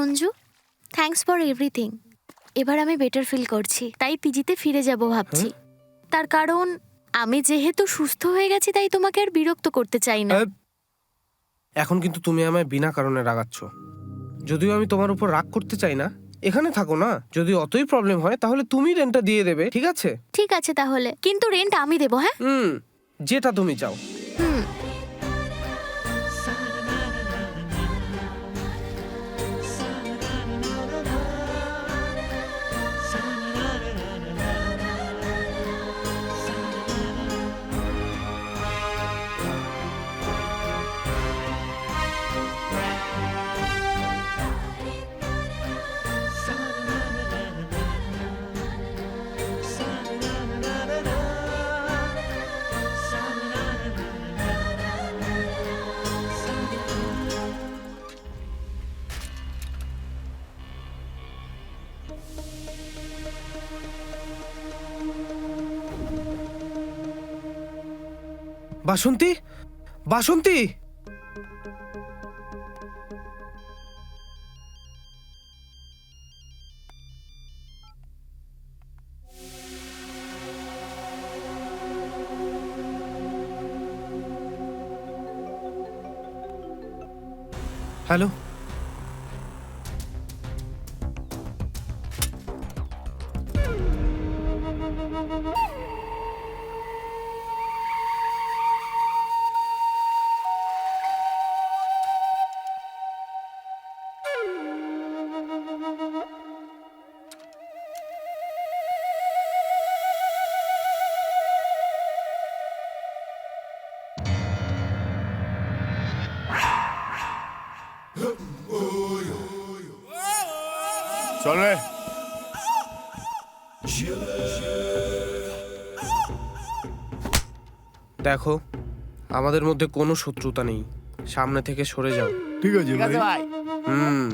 Sanju thanks for everything এবার আমি better feel করছি তাই পিজিতে ফিরে যাব ভাবছি। তার কারণ আমি যেহেতু সুস্থ হয়ে গেছি তাই তোমাকে আর বিরক্ত করতে চাই না। এখন কিন্তু তুমি আমায় বিনা কারণে রাগাচ্ছ। যদিও আমি তোমার উপর রাগ করতে চাই না এখানে থাকো না। যদি অতই প্রবলেম হয় তাহলে তুমি রেন্টটা দিয়ে দেবে ঠিক আছে? ঠিক আছে তাহলে কিন্তু রেন্ট আমি দেবো হ্যাঁ? হুম যেটা তুমি চাও। হুম বাসন্তী? বাসন্তী? দেখো আমাদের মধ্যে কোনো শত্রুতা নেই। সামনে থেকে সরে যাও। ঠিক আছে ভাই। হুম।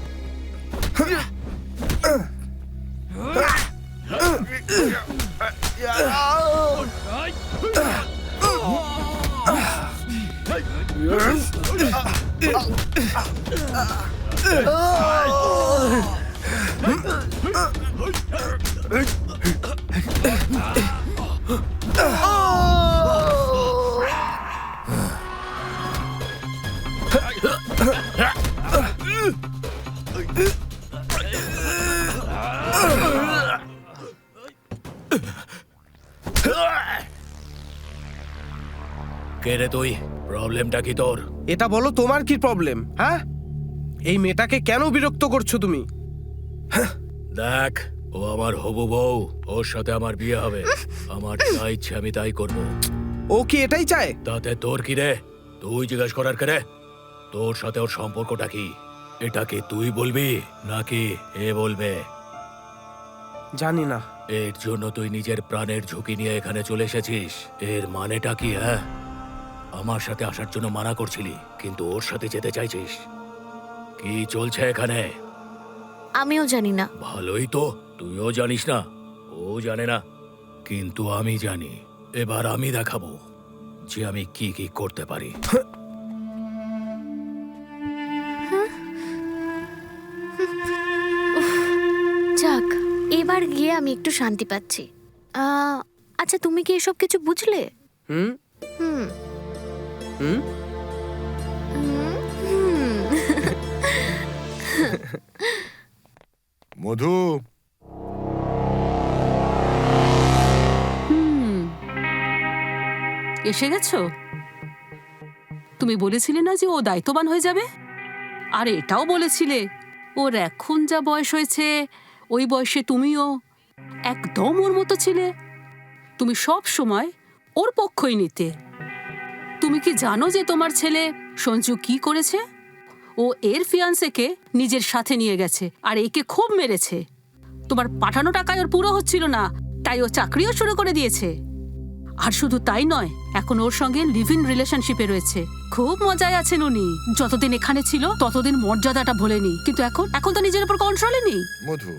Oh! কে রে তুই। প্রবলেমটা কি তোর? এটা বলো তোমার কি প্রবলেম হ্যাঁ? এই মেয়েটাকে কেন বিরক্ত করছ তুমি? দেখ ও আমার হবু বউ ওর সাথে আমার বিয়ে হবে। আমার যা ইচ্ছে আমি তাই করব। ও কি এটাই চায়? তাতে তোর কি রে? তুই জিজ্ঞেস করার কে রে? তোর সাথে ওর সম্পর্কটা কি? এটা কি তুই বলবি নাকি এ বলবে? জানি না। এর জন্য তুই নিজের প্রাণের ঝুঁকি নিয়ে এখানে চলে এসেছিস। এর মানেটা কি হ্যাঁ? আমার সাথে আসার জন্য মানা করছিলি কিন্তু ওর সাথে যেতে চাইছিস। কি চলছে এখানে? আমিও জানি না। ভালোই তো তুইও জানিস না ও জানে না কিন্তু আমি জানি। এবার আমি দেখাবো যে আমি কি কি করতে পারি। যাক এবার গিয়ে আমি একটু শান্তি পাচ্ছি। আচ্ছা তুমি কি এসব কিছু বুঝলে? হুম? হুম। মধু। হুম। এসে গেছো? তুমি বলেছিলে না যে ও দায়িত্ববান হয়ে যাবে? আর এটাও বলেছিলে ওর এখন যা বয়স হয়েছে ওই বয়সে তুমিও একদম ওর মতো ছিলে। তুমি সব সময় ওর পক্ষই নিতে। তুমি কি জানো যে তোমার ছেলে সঞ্জু কি করেছে? ও এর ফিয়ান্সেকে নিজের সাথে নিয়ে গেছে আর একে খুব মেরেছে। তোমার পাঠানো টাকায় ওর পুরো হচ্ছিল না তাই ও চাকরিও শুরু করে দিয়েছে। আর শুধু তাই নয় এখন ওর সঙ্গে লিভ ইন রিলেশনশিপে রয়েছে। খুব মজায় আছেন উনি। যতদিন এখানে ছিল ততদিন মর্যাদাটা ভোলেনি। কিন্তু এখন এখন তো নিজের উপর কন্ট্রোলে নেই। মধু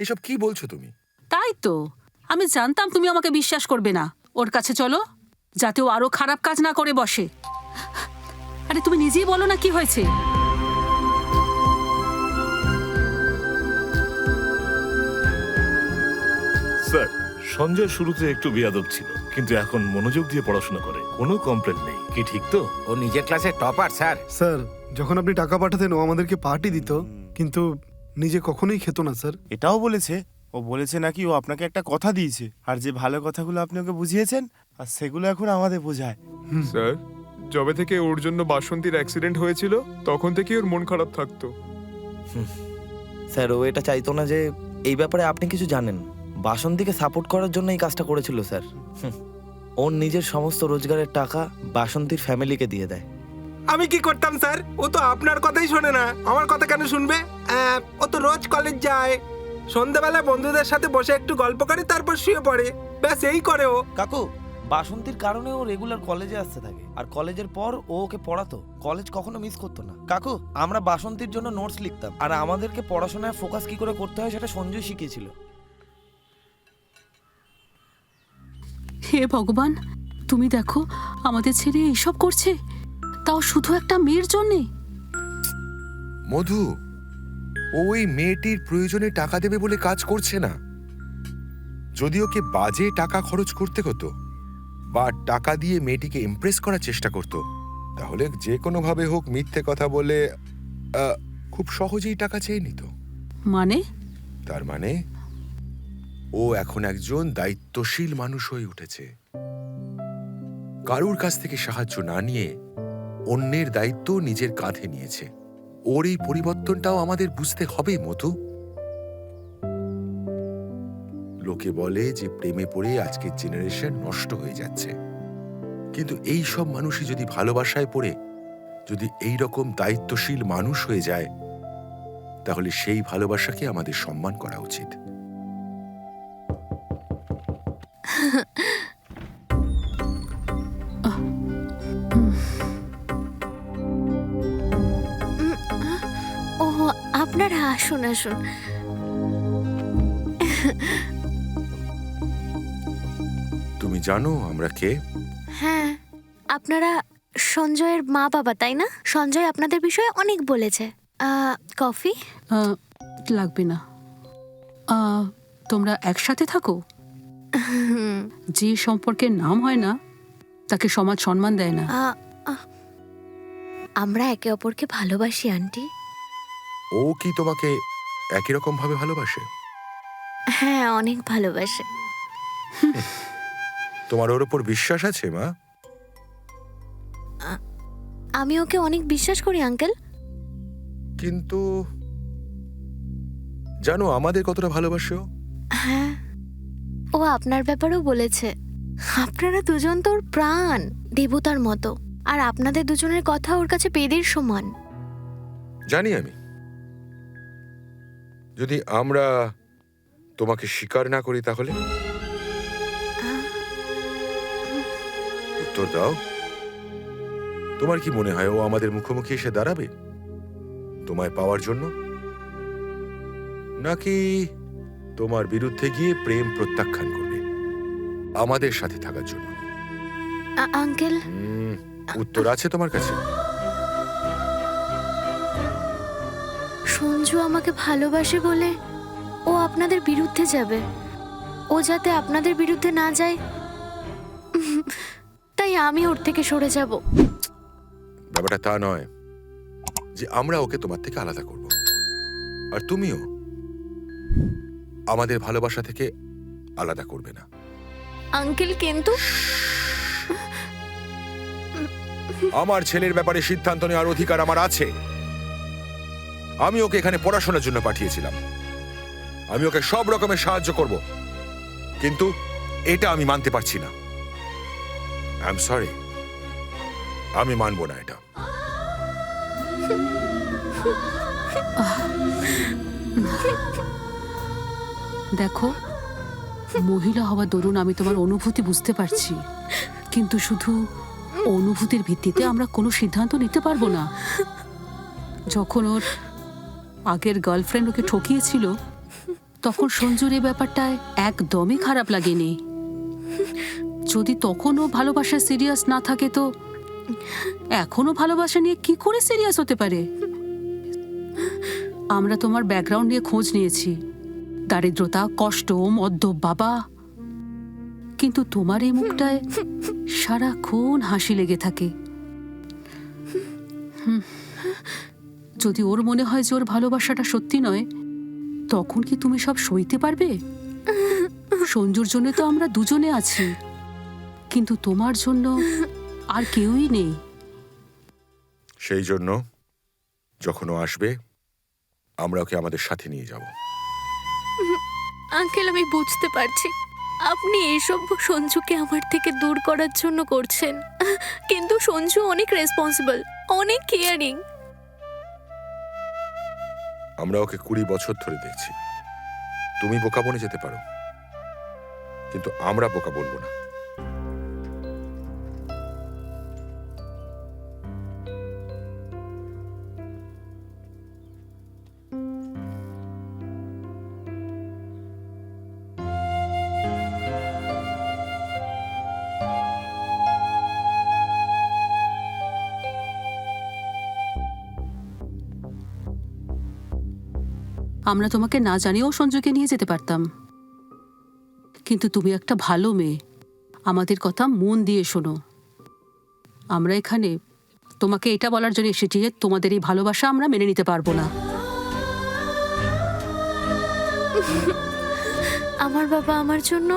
এসব কি বলছো তুমি? তাই তো। আমি জানতাম তুমি আমাকে বিশ্বাস করবে না। ওর কাছে চলো। যাতে ও আরও খারাপ কাজ না করে বসে। আরে তুমি নিজেই বলো না কি হয়েছে। স্যার সঞ্জয় শুরুতে একটু বিয়াদব ছিল কিন্তু এখন মনোযোগ দিয়ে পড়াশোনা করে। কোনো কমপ্লেন নেই। কি ঠিক তো? ও নিজের ক্লাসের টপার স্যার। স্যার যখন আপনি টাকা পাঠাতেন ও আমাদেরকে পার্টি দিত কিন্তু নিজে কখনোই খেত না স্যার। এটাও বলেছে। ও বলেছে নাকি ও আপনাকে একটা কথা দিয়েছে। আর যে ভালো কথাগুলো আপনি ওকে বুঝিয়েছেন আর সেগুলো এখন আমাদের বোঝায়। স্যার যবে থেকে ওর জন্য বাসন্তীর অ্যাক্সিডেন্ট হয়েছিল তখন থেকেই ওর মন খারাপ থাকতো। স্যার ও এটা চাইতো না যে এই ব্যাপারে আপনি কিছু জানেন। বাসন্তীকে সাপোর্ট করার জন্য এই কাজটা করেছিল স্যার। হুম। ওর নিজের সমস্ত রোজগারের টাকা বাসন্তীর ফ্যামিলিকে দিয়ে দেয়। আমি কি করতাম স্যার? ও তো আপনার কথাই শোনে না। আমার কথা কেন শুনবে? আহ, ও তো রোজ কলেজ যায়। সন্ধ্যাবেলা বন্ধুদের সাথে বসে একটু গল্প করে তারপর শুয়ে পড়ে। ব্যাস এই করে ও। কাকু বাসন্তীর কারণে ও রেগুলার কলেজে আসতে থাকে। আর কলেজের পর ও ওকে পড়াতো। কলেজ কখনো মিস করতো না। কাকু আমরা বাসন্তীর জন্য নোটস লিখতাম। আর আমাদেরকে পড়াশোনায় ফোকাস কি করে করতে হয় সেটা সঞ্জয় শিখিয়েছিল। হে ভগবান তুমি দেখো আমাদের ছেলে এইসব করছে। তাও শুধু একটা মেয়ের জন্যে? মধু ও ওই মেয়েটির প্রয়োজনে টাকা দেবে বলে কাজ করছে না। যদি ওকে বাজে টাকা খরচ করতে হতো? বা টাকা দিয়ে মেয়েটিকে ইমপ্রেস করার চেষ্টা করত। তাহলে যে কোনোভাবে হোক মিথ্যে কথা বলে আহ, খুব সহজেই টাকা চেয়ে নিত। মানে? তার মানে ও এখন একজন দায়িত্বশীল মানুষ হয়ে উঠেছে। কারুর কাছ থেকে সাহায্য না নিয়ে অন্যের দায়িত্ব নিজের কাঁধে নিয়েছে। ওর এই পরিবর্তনটাও আমাদের বুঝতে হবে মধু। লোকে বলে যে প্রেমে পড়ে আজকের জেনারেশন নষ্ট হয়ে যাচ্ছে। কিন্তু এই সব মানুষই যদি ভালোবাসায় পড়ে, যদি এই রকম দায়িত্বশীল মানুষ হয়ে যায়, তাহলে সেই ভালোবাসাকে আমাদের সম্মান করা উচিত। ও আপনারা আসুন আসুন। তুমি জানো আমরা কে? হ্যাঁ আপনারা সঞ্জয়ের মা বাবা তাই না? সঞ্জয় আপনাদের বিষয়ে অনেক বলেছে। আহ, কফি? আহ, লাগবে না। আহ, তোমরা একসাথে থাকো। যে সম্পর্কের নাম হয় না তাকে সমাজ সম্মান দেয় না। আহ, আহ। আমরা একে অপরকে ভালোবাসি আন্টি। ও কি তোমাকে একই রকম ভাবে ভালোবাসে? হ্যাঁ অনেক ভালোবাসে। তোমার ওর ওপর বিশ্বাস আছে মা? আমি ওকে অনেক বিশ্বাস করি আঙ্কেল। কিন্তু জানো আমাদের কতটা ভালোবাসে? ও? হ্যাঁ ও আপনার ব্যাপারেও বলেছে। আপনারা দুজন তো ওর প্রাণ দেবতার মতো। আর আপনাদের দুজনের কথা ওর কাছে পেদের সমান। জানি আমি। যদি আমরা তোমাকে স্বীকার না করি তাহলে? উত্তর দাও। তোমার কি মনে হয় ও আমাদের মুখোমুখি এসে দাঁড়াবে? তোমায় পাওয়ার জন্য? নাকি তোমার বিরুদ্ধে গিয়ে প্রেম প্রত্যাখ্যান করবে? আমাদের সাথে থাকার জন্য। আঙ্কেল? উত্তর আছে তোমার কাছে। সঞ্জু আমাকে ভালোবাসে বলে ও আপনাদের বিরুদ্ধে যাবে। ও যাতে আপনাদের বিরুদ্ধে না যায় তাই আমি ওর থেকে সরে যাব। ব্যাপারটা তা নয় যে আমরা ওকে তোমার থেকে আলাদা করব। আর তুমিও আমাদের ভালোবাসা থেকে আলাদা করবে না। আঙ্কেল কিন্তু আমার ছেলের ব্যাপারে সিদ্ধান্ত নেওয়ার অধিকার আমার আছে। আমি ওকে এখানে পড়াশোনার জন্য পাঠিয়েছিলাম। আমি ওকে সব রকমের সাহায্য করব। কিন্তু এটা আমি মানতে পারছি না। আই এম সরি আমি মানবো না এটা। দেখো, মহিলা হওয়া দরুন আমি তোমার অনুভূতি বুঝতে পারছি। কিন্তু শুধু অনুভূতির ভিত্তিতে আমরা কোনো সিদ্ধান্ত নিতে পারব না। যখন ওর আগের গার্লফ্রেন্ড ওকে ঠকিয়েছিল, তখন সঞ্জুর এই ব্যাপারটায় একদমই খারাপ লাগেনি। যদি তখনও ভালোবাসা সিরিয়াস না থাকে তো এখনও ভালোবাসা নিয়ে কি করে সিরিয়াস হতে পারে? আমরা তোমার ব্যাকগ্রাউন্ড নিয়ে খোঁজ নিয়েছি। দারিদ্রতা, কষ্ট, মদ্যপ, বাবা। কিন্তু তোমার এই মুখটায় সারাক্ষণ হাসি লেগে থাকে। যদি ওর মনে হয় যে ওর ভালোবাসাটা সত্যি নয়, তখন কি তুমি সব সইতে পারবে? সঞ্জুর জন্য তো আমরা দুজনে আছি। কিন্তু তোমার জন্য আর কেউই নেই। সেই জন্য যখন ও আসবে আমরা ওকে আমাদের সাথে নিয়ে যাব। আঙ্কেল আমি বুঝতে পারছি। আপনি এইসব সঞ্জুকে আমার থেকে দূর করার জন্য করছেন। কিন্তু সঞ্জু অনেক রেসপন্সিবল অনেক কেয়ারিং আমরা ওকে কুড়ি বছর ধরে দেখছি। তুমি বোকা বনে যেতে পারো। কিন্তু আমরা বোকা বলব না। আমরা তোমাকে না জানিয়েও সঞ্জুকে নিয়ে যেতে পারতাম। কিন্তু তুমি একটা ভালো মেয়ে। আমাদের কথা মন দিয়ে শোনো। আমরা এখানে তোমাকে এটা বলার জন্য এসেছি যে তোমাদের এই ভালোবাসা আমরা মেনে নিতে পারব না। আমার বাবা আমার জন্য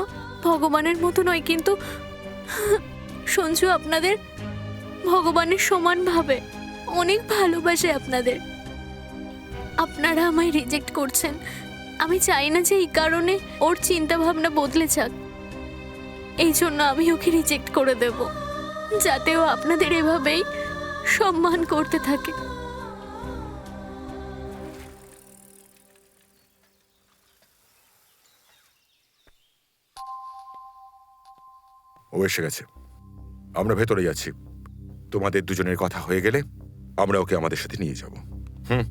ভগবানের মতো নয়, কিন্তু সঞ্জু আপনাদের ভগবানের সমান ভাবে অনেক ভালোবাসে আপনাদের। আপনারা আমায় রিজেক্ট করছেন। আমি চাই না যে এই কারণে ওর চিন্তা ভাবনা বদলে যাক। এই জন্য আমি ওকে রিজেক্ট করে দেব। যাতে ও আপনাদের এভাবেই সম্মান করতে থাকে। ও এসে গেছে। আমরা ভেতরে যাচ্ছি তোমাদের দুজনের কথা হয়ে গেলে আমরা ওকে আমাদের সাথে নিয়ে যাব। হুম।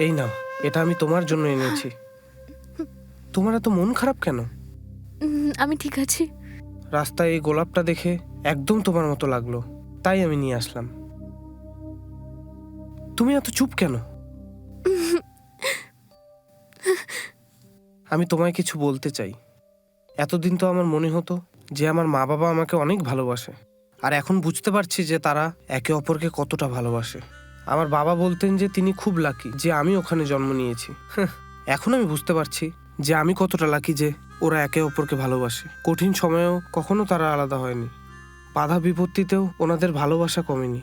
এই নাও এটা আমি তোমার জন্য এনেছি। তোমার এত মন খারাপ কেন? আমি ঠিক আছি। রাস্তায় এই গোলাপটা দেখে একদম তোমার মতো লাগল তাই আমি নিয়ে আসলাম। তুমি এত চুপ কেন? আমি তোমায় কিছু বলতে চাই। এতদিন তো আমার মনে হতো যে আমার মা বাবা আমাকে অনেক ভালোবাসে আর এখন বুঝতে পারছি যে তারা একে অপরকে কতটা ভালোবাসে। আমার বাবা বলতেন যে তিনি খুব লাকি যে আমি ওখানে জন্ম নিয়েছি। হাহ, এখন আমি বুঝতে পারছি যে আমি কতটা লাকি যে ওরা একে অপরকে ভালোবাসে। কঠিন সময়েও কখনো তারা আলাদা হয়নি। বাধা বিপত্তিতেও ওনাদের ভালোবাসা কমেনি।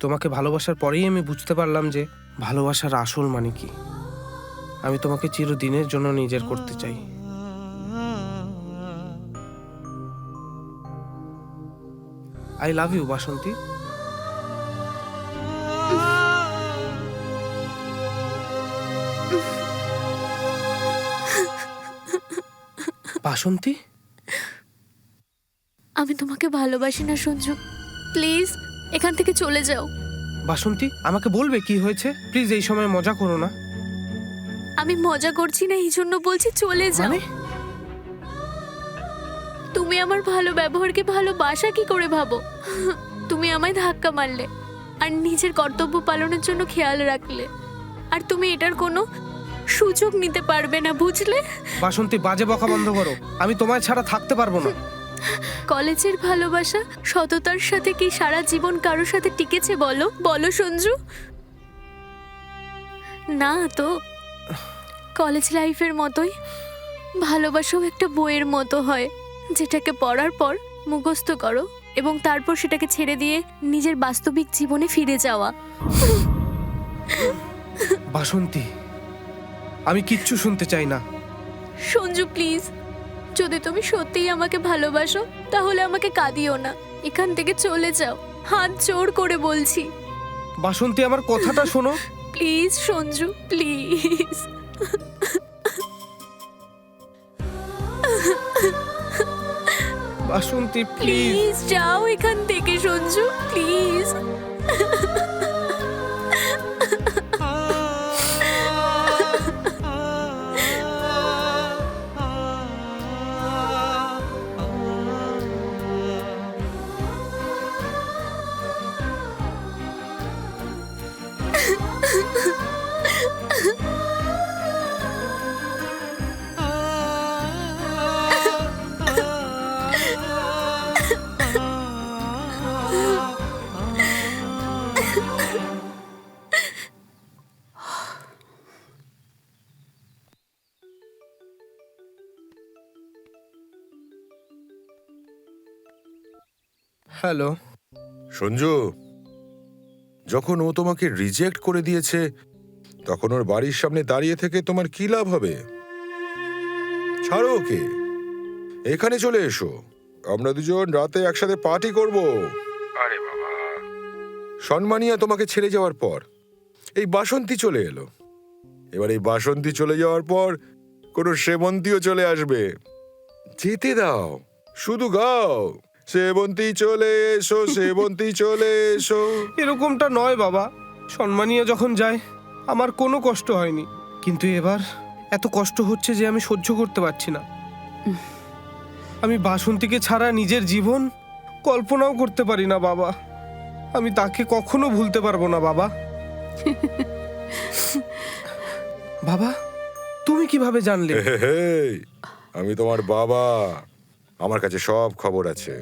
তোমাকে ভালোবাসার পরেই আমি বুঝতে পারলাম যে ভালোবাসার আসল মানে কি। আমি তোমাকে চিরদিনের জন্য নিজের করতে চাই। I love you Basanti. Basanti? আমি তোমাকে ভালোবাসি না সঞ্জু। প্লিজ এখান থেকে চলে যাও। বাসন্তী আমাকে বলবে কি হয়েছে? প্লিজ এই সময় মজা করো না। আমি মজা করছি না এই জন্য বলছি চলে যাও। মানে? তুমি আমার ভালো ব্যবহারকে ভালোবাসা কি করে ভাবো? তুমি আমায় ধাক্কা মারলে আর নিজের কর্তব্য পালনের জন্য খেয়াল রাখলে। আর তুমি এটার কোনো সুযোগ নিতে পারবে না বুঝলে? বাসন্তী বাজে বকা বন্ধ করো। আমি তোমায় ছাড়া থাকতে পারব না। কলেজের ভালোবাসা সততার সাথে কি সারা জীবন কারোর সাথে টিকেছে বলো? বলো সঞ্জু। না তো কলেজ লাইফের মতোই ভালোবাসাও একটা বইয়ের মতো হয় যেটাকে পড়ার পর মুখস্থ করো এবং তারপর সেটাকে ছেড়ে দিয়ে নিজের বাস্তবিক জীবনে ফিরে যাওয়া। বাসন্তী আমি কিচ্ছু শুনতে চাই না। সঞ্জু প্লিজ। যদি তুমি সত্যিই আমাকে ভালোবাসো তাহলে আমাকে কাঁদিও না। এখান থেকে চলে যাও। হাত জোর করে বলছি। বাসন্তী আমার কথাটা শোনো। Please Sanju please. Basanti please যাও এখান থেকে সঞ্জু প্লিজ। হ্যালো সঞ্জু। যখন ও তোমাকে রিজেক্ট করে দিয়েছে তখন ওর বাড়ির সামনে দাঁড়িয়ে থেকে তোমার কি লাভ হবে? ছাড়ো ওকে। এখানে চলে এসো। আমরা দুজন রাতে একসাথে পার্টি করব। আরে বাবা। সম্মানিয়া তোমাকে ছেড়ে যাওয়ার পর এই বাসন্তী চলে এলো। এবার এই বাসন্তী চলে যাওয়ার পর কোনো সেবন্তীও চলে আসবে। যেতে দাও শুধু গাও। সেবন্তী চলে এসো সেবন্তী চলে এসো। এরকমটা নয় বাবা। সম্মানীয় যখন যায় আমার কোনো কষ্ট হয়নি। কিন্তু এবার এত কষ্ট হচ্ছে যে আমি সহ্য করতে পারছি না। আমি বাসন্তীকে ছাড়া নিজের জীবন কল্পনাও করতে পারি না বাবা। আমি তাকে কখনো ভুলতে পারব না বাবা। বাবা তুমি কীভাবে জানলে? আমি তোমার বাবা। আমার কাছে সব খবর আছে।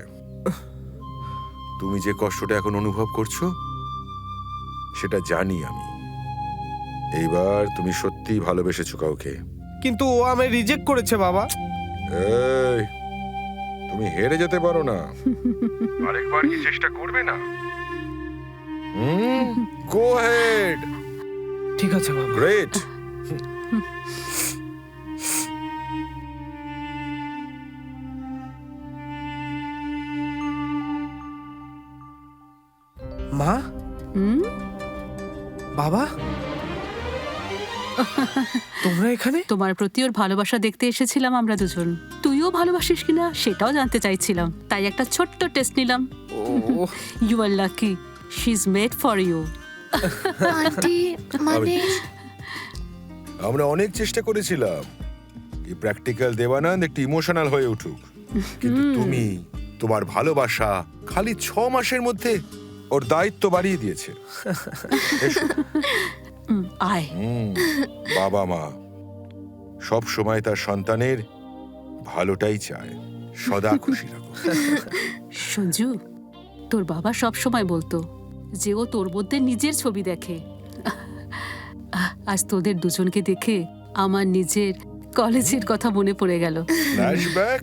তুমি যে কষ্টটা এখন অনুভব করছ সেটা জানি আমি। এইবার তুমি সত্যিই ভালোবেসেছো কাউকে। কিন্তু ও আমায় রিজেক্ট করেছে বাবা। এই তুমি হেরে যেতে পারো না। আরেকবার কি চেষ্টা করবে না? হুম গো হেড ঠিক আছে বাবা। গ্রেট বাবা? তোমরা এখানে? তোমার প্রতি ওর ভালোবাসা দেখতে এসেছিলাম আমরা দুজন। তুইও ভালোবাসিস কিনা সেটাও জানতে চাইছিলাম। তাই একটা ছোট্ট টেস্ট নিলাম। ও you are lucky she is made for you aunty মানে? আমরা অনেক চেষ্টা করেছিলাম। এই প্র্যাকটিক্যাল দেবানন্দ একটি ইমোশনাল হয়ে উঠুক। কিন্তু তুমি তোমার ভালোবাসা খালি ছ মাসের মধ্যে ওর দায়িত্ব বাড়িয়ে দিয়েছে। এসো। আয়। হুম, বাবা মা। সব সময় তার সন্তানের ভালোটাই চায়। সদা খুশি রাখো। সঞ্জু তোর বাবা সব সময় বলতো যে ও তোর মধ্যে নিজের ছবি দেখে। আজ তোদের দুজনকে দেখে আমার নিজের কলেজের কথা মনে পড়ে গেল। ফ্ল্যাশব্যাক